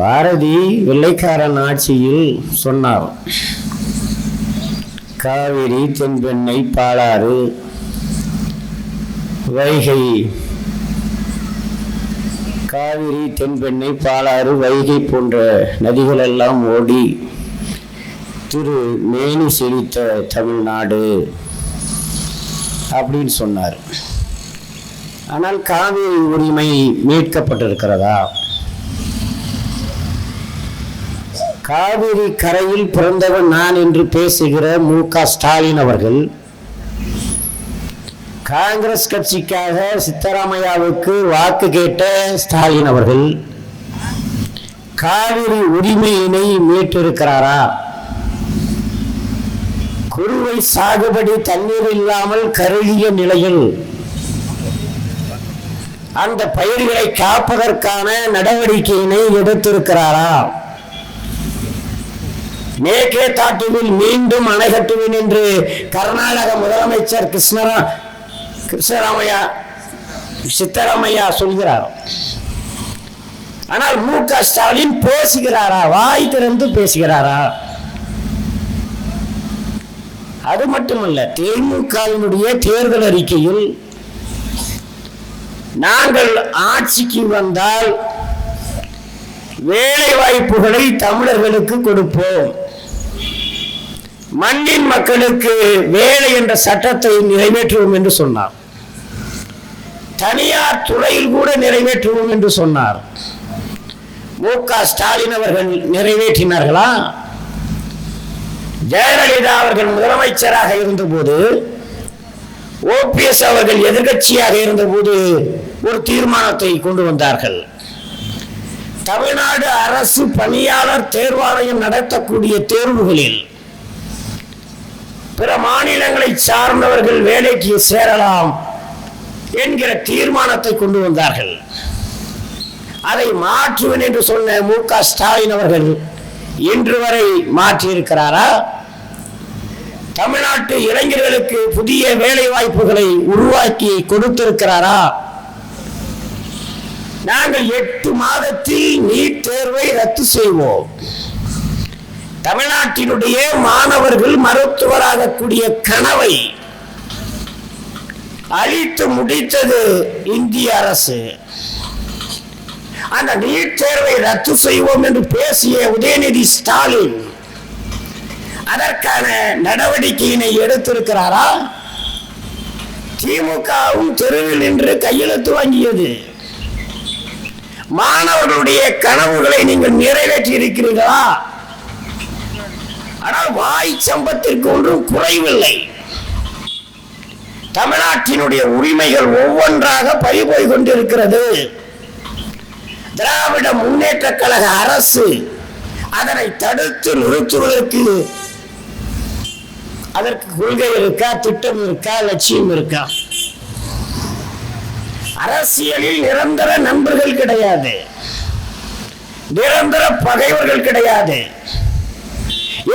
பாரதி வெள்ளைக்காரன் ஆட்சியில் சொன்னார் காவிரி தென்பெண்ணை பாலாறு வைகை காவிரி தென்பெண்ணை பாலாறு வைகை போன்ற நதிகள் எல்லாம் ஓடி திரு மேனி செழித்த தமிழ்நாடு அப்படின்னு சொன்னார். ஆனால் காவிரி உரிமை மீட்கப்பட்டிருக்கிறதா? காவிரி கரையில் பிறந்தவன் நான் என்று பேசுகிற மு க ஸ்டாலின் அவர்கள் காங்கிரஸ் கட்சிக்காக சித்தராமையாவுக்கு வாக்கு கேட்ட ஸ்டாலின் அவர்கள் காவிரி உரிமையினை மீட்டிருக்கிறாரா? குறுவை சாகுபடி தண்ணீர் இல்லாமல் கருகிய நிலையில் அந்த பயிர்களை காப்பதற்கான நடவடிக்கையினை எடுத்திருக்கிறாரா? மேற்கே தாட்டுவில் மீண்டும் அணை கட்டுவேன் என்று கர்நாடக முதலமைச்சர் கிருஷ்ணரா கிருஷ்ணராமையா சித்தராமையா சொல்கிறார்? ஆனால் மு க ஸ்டாலின் பேசுகிறாரா? வாய் திறந்து பேசுகிறாரா? அது மட்டுமல்ல திமுகவினுடைய தேர்தல் அறிக்கையில் நாங்கள் ஆட்சிக்கு வந்தால் வேலை வாய்ப்புகளை தமிழர்களுக்கு கொடுப்போம். மண்ணின் மக்களுக்கு வேலை என்ற சட்டத்தை நிறைவேற்றுவோம் என்று சொன்னார். தனியார் துறையில் கூட நிறைவேற்றுவோம் என்று சொன்னார். மு க ஸ்டாலின் அவர்கள் நிறைவேற்றினார்களா? ஜெயலலிதா அவர்கள் முதலமைச்சராக இருந்தபோது ஓபிஎஸ் அவர்கள் எதிர்கட்சியாக இருந்தபோது ஒரு தீர்மானத்தை கொண்டு வந்தார்கள். தமிழ்நாடு அரசு பணியாளர் தேர்வாணையம் நடத்தக்கூடிய தேர்வுகளில் பிற மாநிலங்களை சார்ந்தவர்கள் வேலைக்கு சேரலாம் என்கிற தீர்மானத்தை கொண்டு வந்தார்கள். அதை மாற்றுவேன் என்று சொன்ன மு க ஸ்டாலின் அவர்கள் இன்று வரை மாற்றியிருக்கிறாரா? தமிழ்நாட்டு இளைஞர்களுக்கு புதிய வேலை வாய்ப்புகளை உருவாக்கி கொடுத்திருக்கிறாரா? நாங்கள் எட்டு மாதத்தில் நீட் தேர்வை ரத்து செய்வோம். தமிழ்நாட்டினுடைய மாணவர்கள் மருத்துவராகக்கூடிய கனவை அழித்து முடித்தது இந்திய அரசு. அந்த நீட் தேர்வை ரத்து செய்வோம் என்று பேசிய உதயநிதி ஸ்டாலின் அதற்கான நடவடிக்கையினை எடுத்திருக்கிறாரா? திமுகவும் தெருவில் நின்று கையெழுத்து வாங்கியது. மாணவர்களுடைய கனவுகளை நீங்கள் நிறைவேற்றி இருக்கிறீர்களா ஆனால் வாய் சம்பத்திற்கு ஒன்றும் குறைவில்லை. தமிழ்நாட்டினுடைய உரிமைகள் ஒவ்வொன்றாக பறிபோய் கொண்டிருக்கிறது. திராவிட முன்னேற்ற கழக அரசு அதனை தடுத்து நிறுத்துவதற்கு அதற்கு கொள்கை இருக்கா திட்டம் இருக்கா லட்சியம் இருக்கா? அரசியலில் நிரந்தர நண்பர்கள் கிடையாது. நிரந்தர பகைவர்கள் கிடையாது.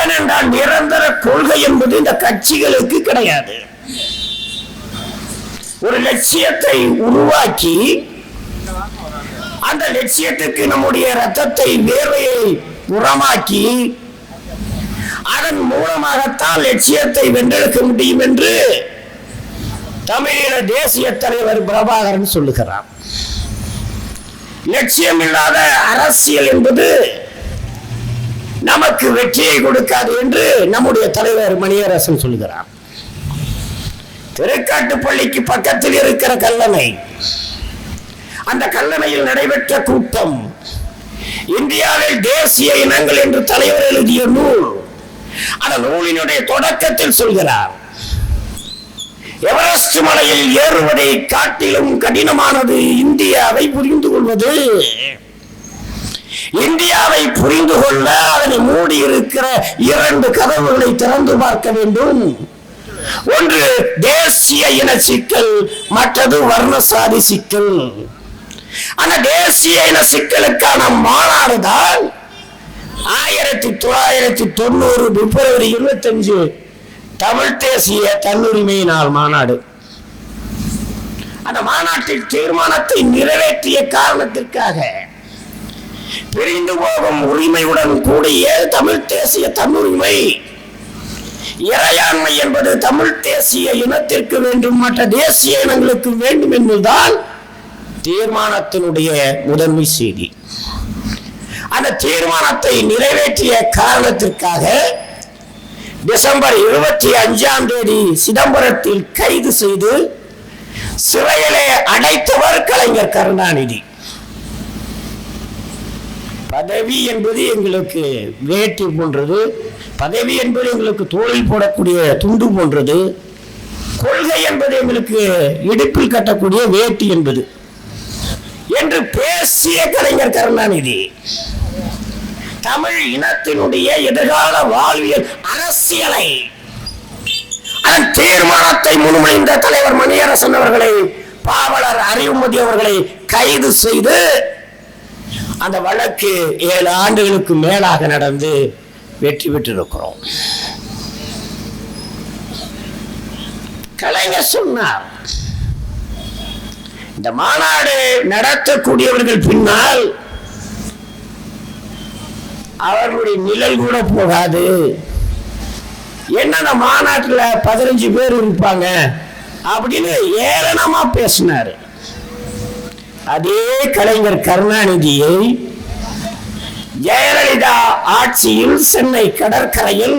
ஏனென்றால் நிரந்தர கொள்கை என்பது இந்த கட்சிகளுக்கு கிடையாது. ஒரு லட்சியத்தை உருவாக்கி அந்த லட்சியத்துக்கு நம்முடைய ரத்தத்தை வேர்வையை உரமாக்கி அதன் மூலமாகத்தான் லட்சியத்தை வென்றெடுக்க முடியும் என்று தமிழீழ தேசிய தலைவர் பிரபாகரன் சொல்லுகிறார். லட்சியம் இல்லாத அரசியல் என்பது நமக்கு வெற்றியை கொடுக்காது என்று நம்முடைய தலைவர் மணியரசன் சொல்கிறார். திருக்காட்டுப்பள்ளிக்கு பக்கத்தில் இருக்கிற கல்லணை. அந்த கல்லணையில் நடைபெற்ற கூட்டம் இந்தியாவில் தேசிய இனங்கள் என்று தலைவர் எழுதிய நூல். அந்த நூலினுடைய தொடக்கத்தில் சொல்கிறார் எவரெஸ்ட் மலையில் ஏறுவதை காட்டிலும் கடினமானது இந்தியாவை புரிந்து கொள்வது. இந்தியாவை புரிந்து கொள்ள அதனை மூடி இருக்கிற இரண்டு கதவுகளை திறந்து பார்க்க வேண்டும். ஒன்று தேசிய இன சிக்கல் மற்றது வர்ணசாதி சிக்கல். அந்த தேசிய இன சிக்கலுக்கான மாநாடு தான் ஆயிரத்தி தொள்ளாயிரத்தி தொண்ணூறு பிப்ரவரி இருபத்தஞ்சு தமிழ் தேசிய தன்னுரிமை நாள் மாநாடு. அந்த மாநாட்டில் தீர்மானத்தை நிறைவேற்றிய காரணத்திற்காக பிரிந்து போகும் உரிமையுடன் கூடிய தமிழ் தேசிய தன்னுரிமை. இறையாண்மை என்பது தமிழ் தேசிய இனத்திற்கு வேண்டும் மற்ற தேசிய இனங்களுக்கு வேண்டும் என்பதுதான் தீர்மானத்தினுடைய முதன்மை செய்தி. அந்த தீர்மானத்தை நிறைவேற்றிய காரணத்திற்காக டிசம்பர் இருபத்தி அஞ்சாம் தேதி சிதம்பரத்தில் கைது செய்து சிறையிலே அடைத்தவர் கலைஞர் கருணாநிதி. பதவி என்பது எங்களுக்கு வேட்டி போன்றது. பதவி என்பது எங்களுக்கு தோளில் போடக்கூடிய துண்டு போன்றது. கொள்கை என்பது எங்களுக்கு இடுப்பில் கட்டக்கூடிய வேட்டி என்பது. என்று பேசிய கலைஞர் கருணாநிதி தமிழ் இனத்தினுடைய எதிர்கால வாழ்வியல் அரசியலை அதன் தீர்மானத்தை முன்மொழிந்த தலைவர் மணியரசன் அவர்களை பாவலர் அறிவுமதி அவர்களை கைது செய்து அந்த வழக்கு ஏழு ஆண்டுகளுக்கு மேலாக நடந்து வெற்றி பெற்றிருக்கிறோம். கலைஞர் சொன்னார் இந்த மாநாடு நடத்தக்கூடியவர்கள் பின்னால் அவர்களுடைய நிழல் கூட போகாது. என்னென்ன மாநாட்டில் பதினஞ்சு பேர் இருப்பாங்க அப்படின்னு ஏளனமா பேசினாரு. அதே கலைஞர் கருணாநிதியை ஜெயலலிதா ஆட்சியில் சென்னை கடற்கரையில்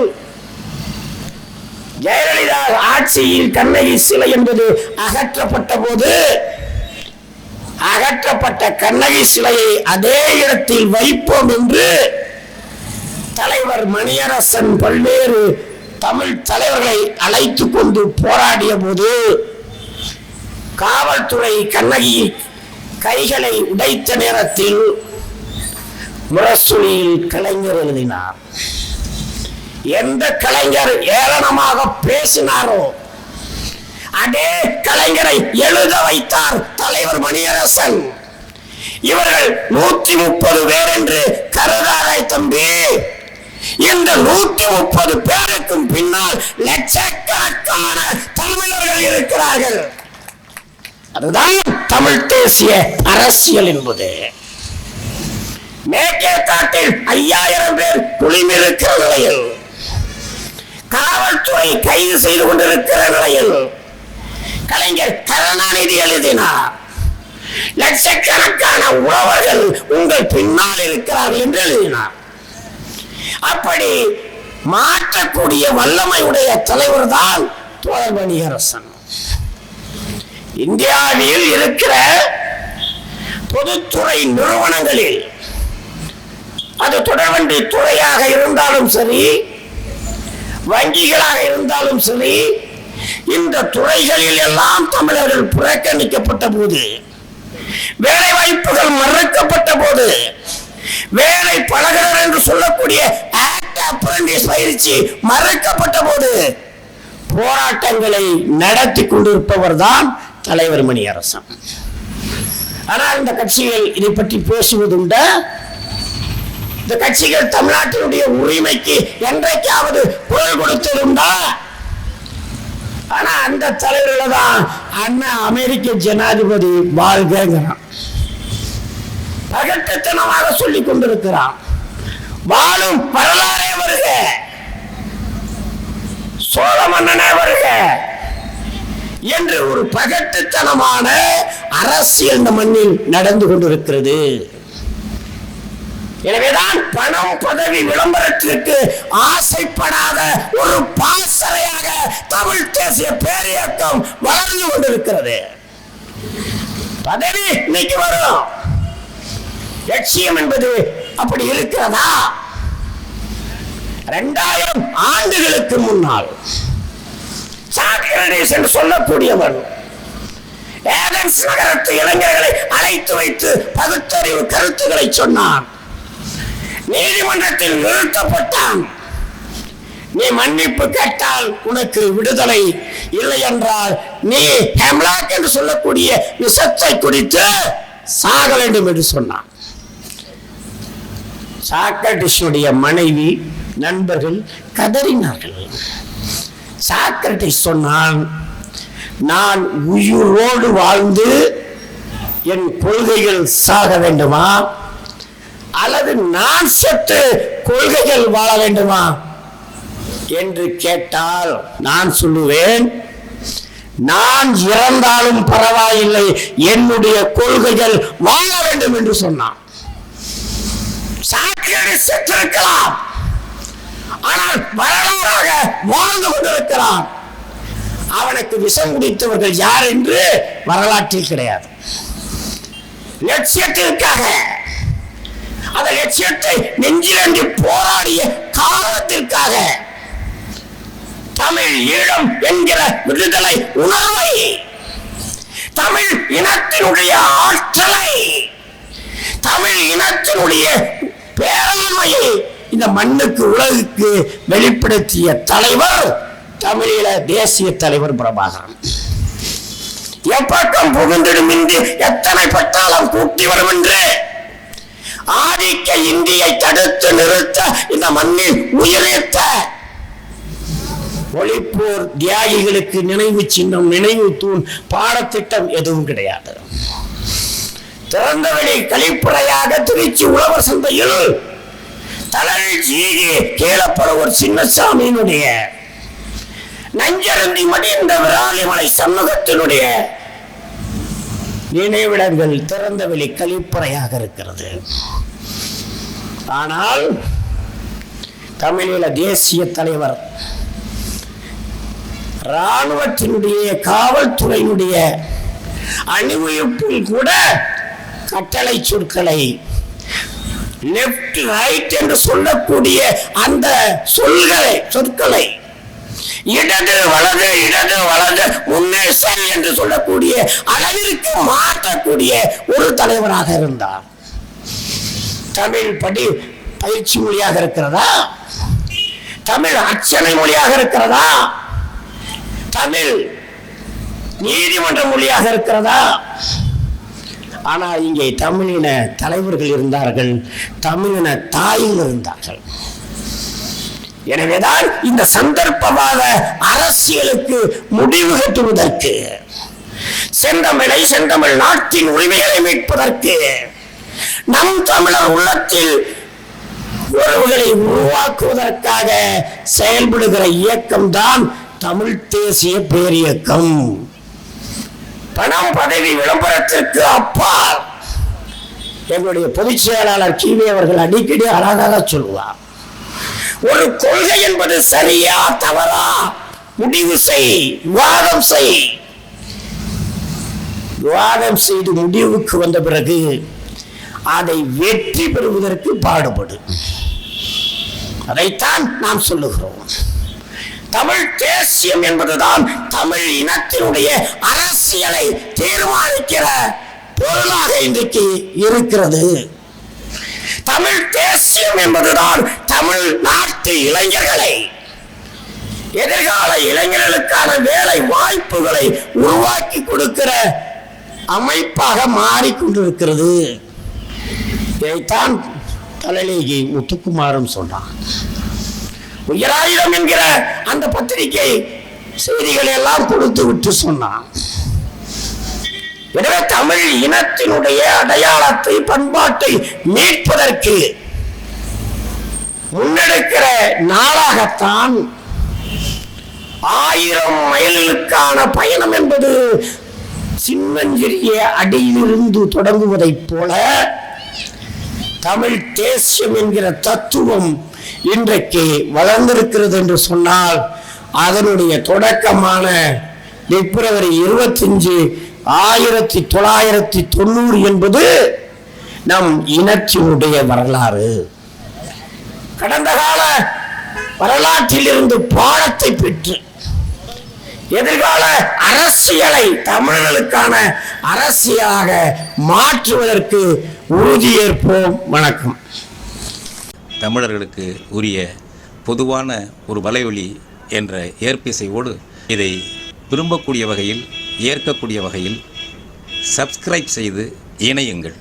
ஜெயலலிதா ஆட்சியில் கண்ணகி சிலை என்பது அகற்றப்பட்ட போது அகற்றப்பட்ட கண்ணகி சிலையை அதே இடத்தில் வைப்போம் என்று தலைவர் மணியரசன் பல்வேறு தமிழ் தலைவர்களை அழைத்து கொண்டு போராடிய போது காவல்துறை கண்ணகி கைகளை உடைத்த நேரத்தில் முரசொலியில் கலைஞர் எழுதினார். எந்த கலைஞர் ஏளனமாக பேசினாரோ அதே கலைஞரை எழுத வைத்தார் தலைவர் மணியரசன். இவர்கள் நூத்தி முப்பது பேர் என்று கருதாரை தம்பி. இந்த நூத்தி முப்பது பேருக்கும் பின்னால் லட்சக்கணக்கான தமிழர்கள் இருக்கிறார்கள். அதுதான் தமிழ் தேசிய அரசியல் என்பது. மேற்கே காட்டில் ஐயாயிரம் பேர் குளிமிருக்கிற நிலையில் காவல்துறை கைது செய்து கொண்டிருக்கிற நிலையில் கலைஞர் கருணாநிதி எழுதினார் லட்சக்கணக்கான உழவர்கள் உங்கள் பின்னால் இருக்கிறார்கள் என்று எழுதினார். அப்படி மாற்றக்கூடிய வல்லமையுடைய தலைவர் தான் தோழமணி அரசன் இந்தியாவில் இருக்கிற பொதுத்துறை நிறுவனங்களில் அது தொடர்வண்டி துறையாக இருந்தாலும் சரி வங்கிகளாக இருந்தாலும் சரி இந்த துறைகளில் எல்லாம் தமிழர்கள் புறக்கணிக்கப்பட்ட போது வேலை வாய்ப்புகள் மறுக்கப்பட்ட போது வேலை பழகுனர் என்று சொல்லக்கூடிய அப்ரண்டிஸ் பயிற்சி மறுக்கப்பட்ட போது போராட்டங்களை நடத்தி கொண்டிருப்பவர் தான் தலைவர் மணி அரசன். ஆனால் இந்த கட்சிகள் இதை பற்றி பேசுவதுண்டா இந்த கட்சிகள் தமிழ்நாட்டினுடைய உரிமைக்கு என்றைக்காவது குரல் கொடுத்ததுண்டா? ஆனா அந்த தலைவர்கள தான் அண்ணன் அமெரிக்க ஜனாதிபதி வாழ்கிறான் பகட்டத்தனமாக சொல்லிக் கொண்டிருக்கிறான். வாழும் வரலாறே வருக. சோழ மன்னனே வருக. என்று ஒரு பகட்டுத்தனமான அரசியல் இந்த மண்ணில் நடந்து கொண்டிருக்கிறது. எனவேதான் பணம் பதவி விளம்பரத்திற்கு ஆசைப்படாத ஒரு பாசறையாக தமிழ் தேசிய பேரியக்கம் வளர்ந்து கொண்டிருக்கிறது. பதவி இன்னைக்கு வரும். லட்சியம் என்பது அப்படி இருக்கிறதா? இரண்டாயிரம் ஆண்டுகளுக்கு முன்னால். சாக்ரடீஸ் என்று சொல்லக்கூடியவன். ஏதன்ஸ் நகரத்து இளைஞர்களை அழைத்து வைத்து பகுத்தறிவு கருத்துக்களை சொன்னான். நீதிமன்றத்தில் நிறுத்தப்பட்டான். நீ மன்னிப்பு கேட்டால் உனக்கு விடுதலை இல்லை என்றால் நீ ஹெம்லாக் என்று சொல்லக்கூடிய விஷத்தை குடித்து சாக வேண்டும் என்று சொன்னான். சாக்ரட்டிஸுடைய மனைவி நண்பர்கள் கதறினார்கள். சாக்ரட்டிஸ் சொன்னான் நான் உயிரோடு வாழ்ந்து என் கொள்கைகள் சாக வேண்டுமா? அல்லது நான் செத்து கொள்கைகள் வாழ வேண்டுமா? என்று கேட்டால் நான் சொல்லுவேன் நான் இறந்தாலும் பரவாயில்லை என்னுடைய கொள்கைகள் வாழ வேண்டும் என்று சொன்னான். சாக்கியடி செத்திருக்கலாம். ஆனால் வரலாறாக வாழ்ந்து கொண்டிருக்கிறான். அவனுக்கு விஷம் குடித்தவர்கள் யார் என்று வரலாற்றில் கிடையாது. லட்சியத்திற்காக. அந்த லட்சியத்தை நெஞ்சிலன்றி போராடிய காரணத்திற்காக தமிழ் ஈழம் என்கிற விடுதலை உணர்வை தமிழ் இனத்தினுடைய ஆற்றலை தமிழ் இனத்தினுடைய பேரன்மையை இந்த மண்ணுக்கு உலகுக்கு வெளிப்படுத்திய தலைவர் தமிழீழ தேசிய தலைவர் பிரபாகரன். எப்பக்கம் புகுந்திடும் இந்தி எத்தனை பட்டாளம் கூட்டி வரும் என்று ஆதிக்க இந்தியை தடுத்து நிறுத்த இந்த மண்ணில் உயிரிழத்த ஒளிப்போர் தியாகிகளுக்கு நினைவு சின்னம் நினைவு தூண் பாடத்திட்டம் எதுவும் கிடையாது. திறந்தவெளி கழிப்பறையாக திருச்சி உழவர் சந்தையில் தலல் ஜீகி கீழப்படவர் சின்னசாமியினுடைய. நஞ்சருந்தி மடிந்த விராலிமலை சமூகத்தினுடைய நினைவிடங்கள் திறந்தவெளி கழிப்பறையாக இருக்கிறது. ஆனால் தமிழீழ தேசிய தலைவர் ராணுவத்தினுடைய காவல்துறையினுடைய அணிவகுப்பில் கூட கட்டளை சொற்களை லெப்ட் ரைட் என்று சொல்லக்கூடிய அந்த சொல்களை சொற்களை. இடது வலது இடது வலது முன்னே சரி என்று சொல்லக்கூடிய அளவிற்கு மாற்றக்கூடிய ஒரு தலைவராக இருந்தார். தமிழ் படி பயிற்சி மொழியாக இருக்கிறதா? தமிழ் அச்சனை மொழியாக இருக்கிறதா? தமிழ் நீதிமன்ற மொழியாக இருக்கிறதா? ஆனால் இங்கே தமிழின தலைவர்கள் இருந்தார்கள் தமிழின தாய்கள் இருந்தார்கள். எனவேதான் இந்த சந்தர்ப்பவாத அரசியலுக்கு முடிவு கட்டுவதற்கு செந்தமிழை செந்தமிழ் நாட்டின் உரிமைகளை மீட்பதற்கு நம் தமிழர் உள்ளத்தில் உறவுகளை உருவாக்குவதற்காக செயல்படுகிற இயக்கம்தான் தமிழ் தேசிய பேரியக்கம். பணம் பதவி விளம்பரத்திற்கு அப்பால். எங்களுடைய பொதுச் செயலாளர் கிவி அவர்கள் அடிக்கடி அழகாக சொல்லுவார். ஒரு கொள்கை என்பது சரியா தவறா? முடிவு செய் விவாதம் செய். விவாதம் செய்து முடிவுக்கு வந்த பிறகு அதை வெற்றி பெறுவதற்கு பாடுபடும் அதைத்தான் நாம் சொல்லுகிறோம். தமிழ் தேசியம் என்பதுதான் தமிழ் இனத்தினுடைய அரசியலை தீர்மானிக்கிற பொருளாக இன்றைக்கு இருக்கிறது. தமிழ் தேசியம் என்பதுதான் தமிழ் நாட்டு இளைஞர்களை எதிர்கால இளைஞர்களுக்கான வேலை வாய்ப்புகளை உருவாக்கி கொடுக்கிற அமைப்பாக மாறிக்கொண்டிருக்கிறது இதைத்தான் தலைநீகி முத்துக்குமாரும் சொன்னான் உயராயுதம் என்கிற அந்த பத்திரிகை செய்திகளை எல்லாம் கொடுத்து விட்டு சொன்னான். எனவே தமிழ் இனத்தினுடைய அடையாளத்தை பண்பாட்டை மீட்பதற்கு முன்னெடுக்கிற நாளாகத்தான் ஆயிரம் மைல்களுக்கான பயணம் என்பது சின்னஞ்சிறிய அடியிலிருந்து தொடங்குவதைப் போல தமிழ் தேசியம் என்கிற தத்துவம் இன்றைக்கு வளர்ந்திருக்கிறது என்று சொன்னால் அதனுடைய தொடக்கமான பிப்ரவரி இருபத்தஞ்சு ஆயிரத்தி தொள்ளாயிரத்தி தொண்ணூறு என்பது நம் இனத்தினுடைய வரலாறு. கடந்த கால வரலாற்றில் இருந்து பாடத்தை பெற்று எதிர்கால அரசியலை தமிழர்களுக்கான அரசியலாக மாற்றுவதற்கு உறுதியேற்போம். வணக்கம். தமிழர்களுக்கு உரிய பொதுவான ஒரு வலைவலி என்ற ஏற்பிசையோடு இதை விரும்பக்கூடிய வகையில் ஏற்கக்கூடிய வகையில் சப்ஸ்கிரைப் செய்து இணையுங்கள்.